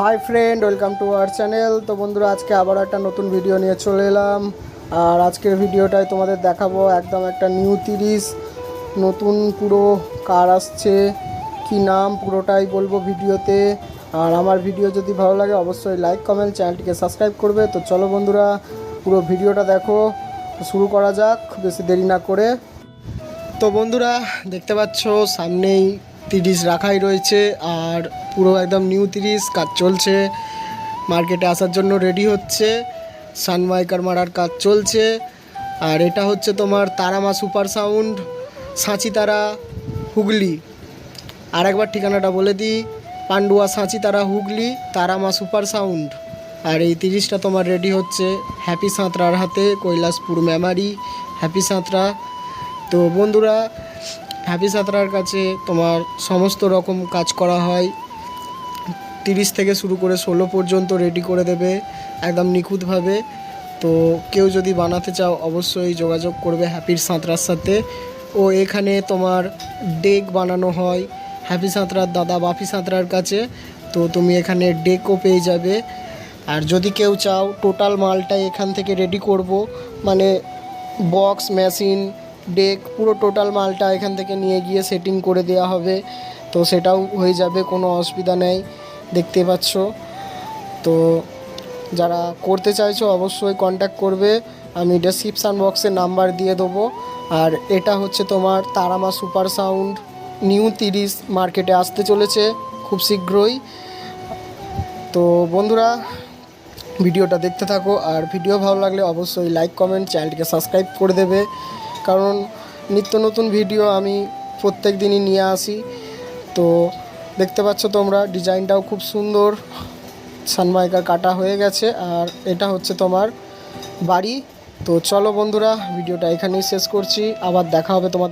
Hi friend, welcome to our channel. তো বন্ধুরা, আজকে আবার একটা নতুন ভিডিও নিয়ে চলে এলাম। আর আজকের ভিডিওটায় তোমাদের দেখাবো একদম একটা নিউ তিরিশ, নতুন পুরো কার আসছে, কি নাম পুরোটাই বলব ভিডিওতে। আর আমার ভিডিও যদি ভালো লাগে, অবশ্যই লাইক কমেন্ট চ্যানেলটিকে সাবস্ক্রাইব করবে। তো চলো বন্ধুরা, পুরো ভিডিওটা দেখো। শুরু করা যাক, বেশি দেরি না করে। তো বন্ধুরা, দেখতে পাচ্ছ, সামনেই তিরিশ রাখাই রয়েছে আর পুরো একদম নিউ তিরিশ, কাজ চলছে। মার্কেটে আসার জন্য রেডি হচ্ছে। সানমাইকার মারার কাজ চলছে। আর এটা হচ্ছে তোমার তারামা সুপার সাউন্ড, সাঁচিতারা, হুগলি। আর একবার ঠিকানাটা বলে দিই, পান্ডুয়া সাঁচিতারা, হুগলি, তারামা সুপার সাউন্ড। আর এই তিরিশটা তোমার রেডি হচ্ছে। হ্যাপি সাঁতরার হাতে, কৈলাসপুর মেমারি হ্যাপি সাঁতরা। তো বন্ধুরা হ্যাপি সাঁতরার কাছে তোমার সমস্ত রকম কাজ করা হয়। তিরিশ থেকে শুরু করে ষোলো পর্যন্ত রেডি করে দেবে, একদম নিখুঁতভাবে। তো কেউ যদি বানাতে চাও, অবশ্যই যোগাযোগ করবে হ্যাপির সাঁতরার সাথে। ও এখানে তোমার ডেক বানানো হয় হ্যাপি সাঁতরার দাদা বাপি সাঁতরার কাছে। তো তুমি এখানে ডেকও পেয়ে যাবে। আর যদি কেউ চাও টোটাল মালটাই এখান থেকে রেডি করব। মানে বক্স মেশিন ডেক পুরো টোটাল মালটা এখান থেকে নিয়ে গিয়ে সেটিং করে দেওয়া হবে। তো সেটাও হয়ে যাবে, কোনো অসুবিধা নেই। দেখতে পাচ্ছ? তো যারা করতে চাইছো অবশ্যই কন্ট্যাক্ট করবে। আমি ডেসক্রিপশান বক্সে নাম্বার দিয়ে দেবো। আর এটা হচ্ছে তোমার তারামা সুপার সাউন্ড নিউ তিরিশ মার্কেটে আসতে চলেছে খুব শীঘ্রই। তো বন্ধুরা, ভিডিওটা দেখতে থাকো। আর ভিডিও ভালো লাগলে অবশ্যই লাইক কমেন্ট চ্যানেলটিকে সাবস্ক্রাইব করে দেবে। কারণ নিত্য নতুন ভিডিও আমি প্রত্যেক দিনই নিয়ে আসি। তো দেখতে পাচ্ছ তোমরা, ডিজাইনটাও খুব সুন্দর। সানমাইকার কাটা হয়ে গেছে, আর এটা হচ্ছে তোমার বাড়ি। তো চলো বন্ধুরা ভিডিওটা এখানেই শেষ করছি। আবার দেখা হবে তোমাদের